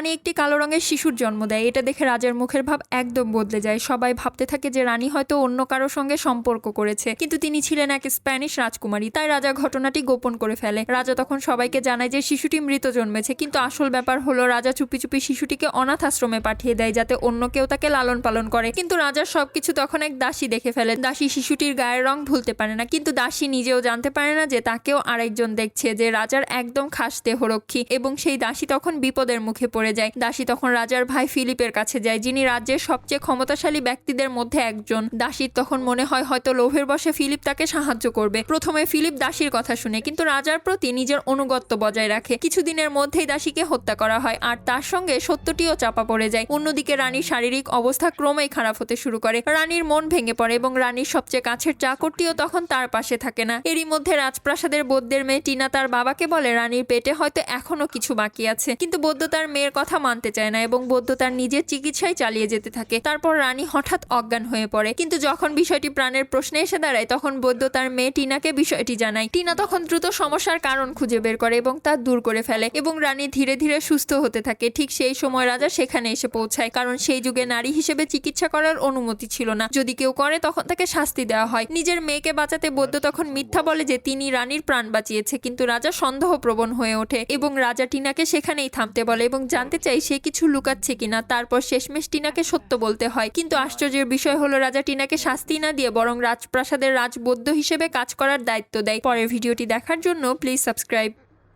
রানী একটি কালো রঙের শিশুর জন্ম দেয়। এটা দেখে রাজার মুখের ভাব একদম বদলে যায়। সবাই ভাবতে থাকে যে রানী হয়তো অন্য কারও সঙ্গে সম্পর্ক করেছে। কিন্তু তিনি ছিলেন এক স্প্যানিশ রাজকুমারী, তাই রাজা ঘটনাটি গোপন করে ফেলে। রাজা তখন সবাইকে জানায় যে শিশুটি মৃত জন্মেছে, কিন্তু আসল ব্যাপার হলো রাজা চুপি চুপি শিশুটিকে অনাথ আশ্রমে পাঠিয়ে দেয়, যাতে অন্য কেউ তাকে লালন পালন করে। কিন্তু রাজার সবকিছু তখন এক দাসী দেখে ফেলে। দাসী শিশুটির গায়ের রং ভুলতে পারে না, কিন্তু দাসী নিজেও জানতে পারে না যে তাকেও আরেকজন দেখছে, যে রাজার একদম খাস দেহরক্ষী। এবং সেই দাসী তখন বিপদের মুখে পড়ে যায়। দাসী তখন রাজার ভাই ফিলিপের কাছে যায়, যিনি রাজ্যের সবচেয়ে ক্ষমতাশালী ব্যক্তিদের মধ্যে একজন। দাসীর তখন মনে হয় হয়তো লোভের বসে ফিলিপ তাকে সাহায্য করবে। প্রথমে ফিলিপ দাসীর কথা শুনে, কিন্তু রাজার প্রতি নিজের অনুগত্য বজায় রাখে। কিছুদিনের মধ্যেই দাসীকে হত্যা করা হয়, আর তার সঙ্গে সত্যটিও চাপা পড়ে যায়। অন্যদিকে রানীর শারীরিক অবস্থা ক্রমেই খারাপ হতে শুরু করে। রানীর মন ভেঙে পড়ে এবং রানীর সবচেয়ে কাছের চাকরটিও তখন তার পাশে থাকে না। এরই মধ্যে রাজপ্রাসাদের বৌদ্ধের মেয়ে টিনা তার বাবাকে বলে, রানীর পেটে হয়তো এখনও কিছু বাকি আছে। কিন্তু বৌদ্ধ তার মেয়ের কথা মানতে চায় না এবং বৌদ্ধ তার নিজের চিকিৎসায় চালিয়ে যেতে থাকে। তারপর রানী হঠাৎ অজ্ঞান হয়ে পড়ে। কিন্তু যখন বিষয়টি প্রাণের প্রশ্নে এসে দাঁড়ায়, তখন বৌদ্ধ তার মেয়ে টিনাকে বিষয়টি জানায়। টিনা তখন দ্রুত সমস্যার কারণ খুঁজে বের করে এবং তা দূর করে ফেলে এবং রানী ধীরে ধীরে সুস্থ হতে থাকে। ঠিক সেই সময় রাজা সেখানে এসে পৌঁছায়, কারণ সেই যুগে নারী হিসেবে চিকিৎসা করার অনুমতি ছিল না। যদি কেউ করে, তখন তাকে শাস্তি দেওয়া হয়। নিজের মেয়েকে বাঁচাতে বৌদ্ধ তখন মিথ্যা বলে যে তিনি রানীর প্রাণ বাঁচিয়েছে, কিন্তু রাজা সন্দেহ প্রবণ হয়ে ওঠে এবং রাজা টিনাকে সেখানেই থামতে বলে এবং জানতে চাই সে কিছু লুকাচ্ছে কিনা। তারপর শেষমেশ টিনাকে সত্য বলতে হয়। কিন্তু আশ্চর্যের বিষয় হলো, রাজা টিনাকে শাস্তি না দিয়ে বরং রাজপ্রাসাদের রাজবৌদ্ধ হিসেবে কাজ করার দায়িত্ব দেয়। পরের ভিডিওটি দেখার জন্য প্লিজ সাবস্ক্রাইব